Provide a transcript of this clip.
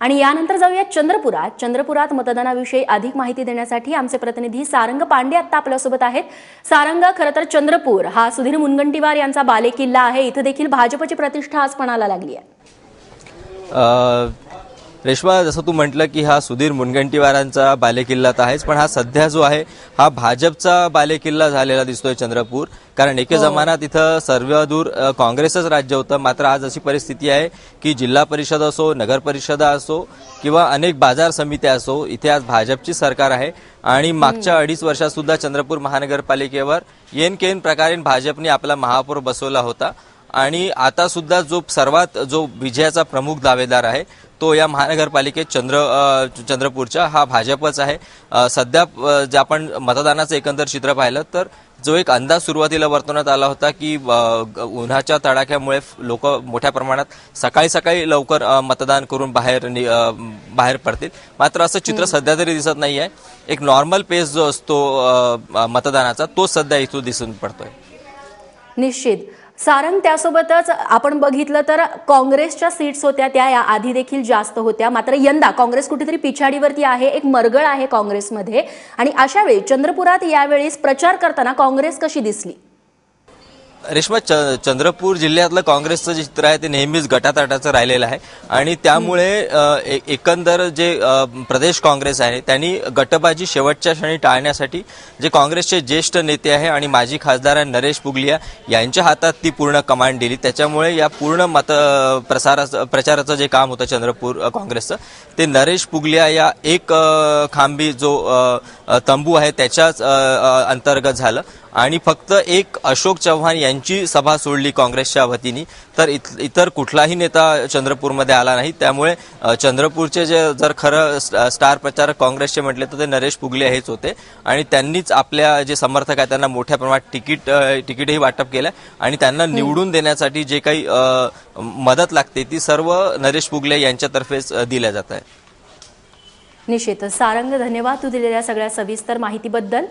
आणि यानंतर जाऊया चंद्रपुरात. चंद्रपुरात मतदानाविषयी अधिक माहिती देण्यासाठी आमचे प्रतिनिधी सारंग पांडे आता आपल्यासोबत आहेत. सारंग खरं तर चंद्रपूर हा सुधीर मुनगंटीवार यांचा बालेकिल्ला आहे. इथं देखील भाजपची प्रतिष्ठा आज पणाला लागली आहे. रेश्मा जसं तू म्हटलं की हा सुधीर मुनगंटीवारांचा बालेकिल्ला तर आहेच पण हा सध्या जो आहे हा भाजपचा बालेकिल्ला झालेला दिसतोय चंद्रपूर. कारण एके जमान्यात इथं सर्व दूर अ, काँग्रेसच राज्य होतं. मात्र आज अशी परिस्थिती आहे की जिल्हा परिषद असो नगर परिषदा असो किंवा अनेक बाजार समित्या असो इथे आज भाजपची सरकार आहे. आणि मागच्या अडीच वर्षात सुद्धा चंद्रपूर महानगरपालिकेवर येन केन प्रकारे भाजपने आपला महापौर बसवला होता. आणि आता सुद्धा जो सर्वात जो विजयाचा प्रमुख दावेदार आहे तो या महानगरपालिकेत चंद्र चंद्रपूरच्या हा भाजपच आहे. सध्या जे आपण मतदानाचं एकंदर चित्र पाहिलं तर जो एक अंदाज सुरुवातीला वर्तवण्यात आला होता की उन्हाच्या तडाख्यामुळे लोक मोठ्या प्रमाणात सकाळी सकाळी लवकर मतदान करून बाहेर बाहेर पडतील. मात्र असं चित्र सध्या तरी दिसत नाहीये. एक नॉर्मल पेस जो असतो मतदानाचा तो सध्या इथून दिसून पडतोय. निश्चित. सारंग त्यासोबतच आपण बघितलं तर काँग्रेसच्या सीट्स होत्या त्या या आधी देखील जास्त होत्या. मात्र यंदा काँग्रेस कुठेतरी पिछाडीवरती आहे एक मरगळ आहे काँग्रेसमध्ये. आणि अशा वेळी चंद्रपुरात यावेळेस प्रचार करताना काँग्रेस कशी दिसली? रेश्मा च- चंद्रपूर जिल्ह्यातलं काँग्रेसचं जे चित्र आहे ते नेहमीच गटातटाचं राहिलेलं आहे. आणि त्यामुळे एकंदर जे प्रदेश काँग्रेस आहे त्यांनी गटबाजी शेवटच्या क्षणी टाळण्यासाठी जे काँग्रेसचे ज्येष्ठ नेते आहे आणि माजी खासदार नरेश पुगलिया यांच्या हातात ती पूर्ण कमांड दिली. त्याच्यामुळे या पूर्ण मत प्रसाराचं प्रचाराचं जे काम होतं चंद्रपूर काँग्रेसचं ते नरेश पुगलिया या एक खांबी जो तंबू आहे त्याच्याच अंतर्गत झालं. आणि फक्त एक अशोक चव्हाण यांची सभा सोडली काँग्रेसच्या वतीने. तर इत- इतर कुठलाही नेता चंद्रपूरमध्ये आला नाही. त्यामुळे चंद्रपूरचे जे जर खरं स्ट- स्टार प्रचारक काँग्रेसचे म्हटले तर ते नरेश पुगले हेच होते. आणि त्यांनीच आपल्या जे समर्थक आहेत त्यांना मोठ्या प्रमाणात तिकीट तिकीटही वाटप केलं. आणि त्यांना निवडून देण्यासाठी जे काही मदत लागते ती सर्व नरेश पुगले यांच्यातर्फेच दिल्या जात आहे निश्चित सारंग धन्यवाद तू दिलेल्या सगळ्या सविस्तर माहितीबद्दल.